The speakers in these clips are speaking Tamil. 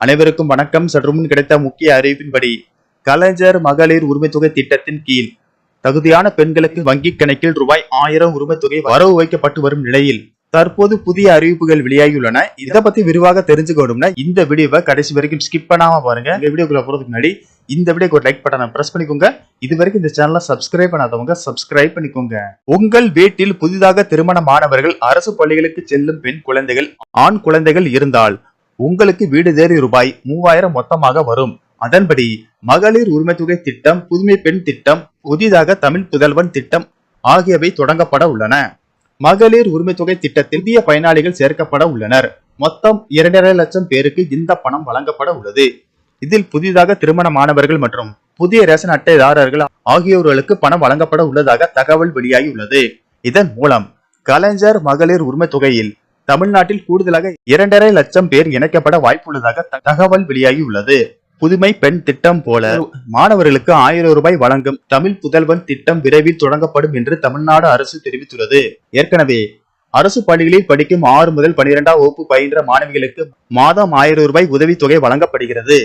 அனைவருக்கும் வணக்கம். சற்று முன் கிடைத்த முக்கிய அறிவிப்பின்படி கலைஞர் மகளிர் உரிமை தொகை திட்டத்தின் கீழ் தகுதியான பெண்களுக்கு வங்கிக் கணக்கில் ரூபாய் ஆயிரம் உரிமை தொகை வரவு வைக்கப்பட்டு வரும் நிலையில் தற்போது புதிய அறிவிப்புகள் வெளியாகியுள்ளன. இதை பத்தி விரிவாக தெரிஞ்சுக்கணும்னா இந்த வீடியோவை கடைசி வரைக்கும் ஸ்கிப் பண்ணாம பாருங்க. இந்த வீடியோக்குள்ள போறதுக்கு முன்னாடி இந்த வீடியோக்கு ஒரு லைக் பட்டனை பிரஸ் பண்ணிக்கோங்க. இது வரைக்கும் இந்த சேனலை சப்ஸ்கிரைப் பண்ணாதவங்க சப்ஸ்கிரைப் பண்ணிக்கோங்க. உங்கள் வீட்டில் புதிதாக திருமணமானவர்கள் அரசு பள்ளிகளுக்கு செல்லும் பெண் குழந்தைகள் ஆண் குழந்தைகள் இருந்தால் உங்களுக்கு வீடு தேறி ரூபாய் மூவாயிரம் மொத்தமாக வரும். அதன்படி மகளிர் உரிமை தொகை திட்டம் புதுமை பெண் திட்டம் புதிதாக தமிழ் புதல்வன் திட்டம் ஆகியவை தொடங்கப்பட உள்ளன. மகளிர் உரிமை தொகை திட்டத்தில் புதிய பயனாளிகள் சேர்க்கப்பட உள்ளனர். மொத்தம் இரண்டரை லட்சம் பேருக்கு இந்த பணம் வழங்கப்பட உள்ளது. இதில் புதிதாக திருமணமானவர்கள் மற்றும் புதிய ரேஷன் அட்டைதாரர்கள் ஆகியோர்களுக்கு பணம் வழங்கப்பட உள்ளதாக தகவல் வெளியாகியுள்ளது இதன் மூலம் கலைஞர் மகளிர் உரிமை தொகையில் தமிழ்நாட்டில் கூடுதலாக இரண்டரை லட்சம் பேர் இணைக்கப்பட வாய்ப்புள்ளதாக தகவல் வெளியாகியுள்ளது. புதுமை பெண் திட்டம் போல மாணவர்களுக்கு ஆயிரம் ரூபாய் வழங்கும் தமிழ் புதல்வன் திட்டம் விரைவில் தொடங்கப்படும் என்று தமிழ்நாடு அரசு தெரிவித்துள்ளது. ஏற்கனவே அரசு பள்ளிகளில் படிக்கும் ஆறு முதல் பனிரெண்டாம் வகுப்பு பயின்ற மாணவிகளுக்கு மாதம் ஆயிரம் ரூபாய் உதவித்தொகை வழங்கப்படுகிறது.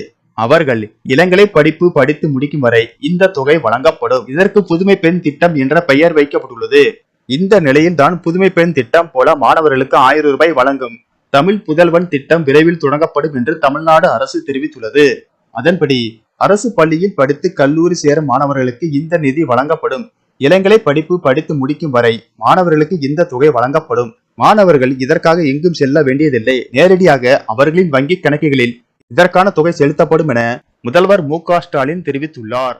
அவர்கள் இளங்கலை படிப்பு படித்து முடிக்கும் வரை இந்த தொகை வழங்கப்படும். இதற்கு புதுமை பெண் திட்டம் என்ற பெயர் வைக்கப்பட்டுள்ளது. இந்த நிலையில் தான் புதுமை பெண் திட்டம் போல மாணவர்களுக்கு ஆயிரம் ரூபாய் வழங்கும். தமிழ் புதல்வன் திட்டம் விரைவில் தொடங்கப்படும் என்று தமிழ்நாடு அரசு தெரிவித்துள்ளது. அதன்படி அரசு பள்ளியில் படித்து கல்லூரி சேரும் மாணவர்களுக்கு இந்த நிதி வழங்கப்படும். இளங்கலை படிப்பு படித்து முடிக்கும் வரை மாணவர்களுக்கு இந்த தொகை வழங்கப்படும். மாணவர்கள் இதற்காக எங்கும் செல்ல வேண்டியதில்லை. நேரடியாக அவர்களின் வங்கிக் கணக்குகளில் இதற்கான தொகை செலுத்தப்படும் என முதல்வர் மு ஸ்டாலின் தெரிவித்துள்ளார்.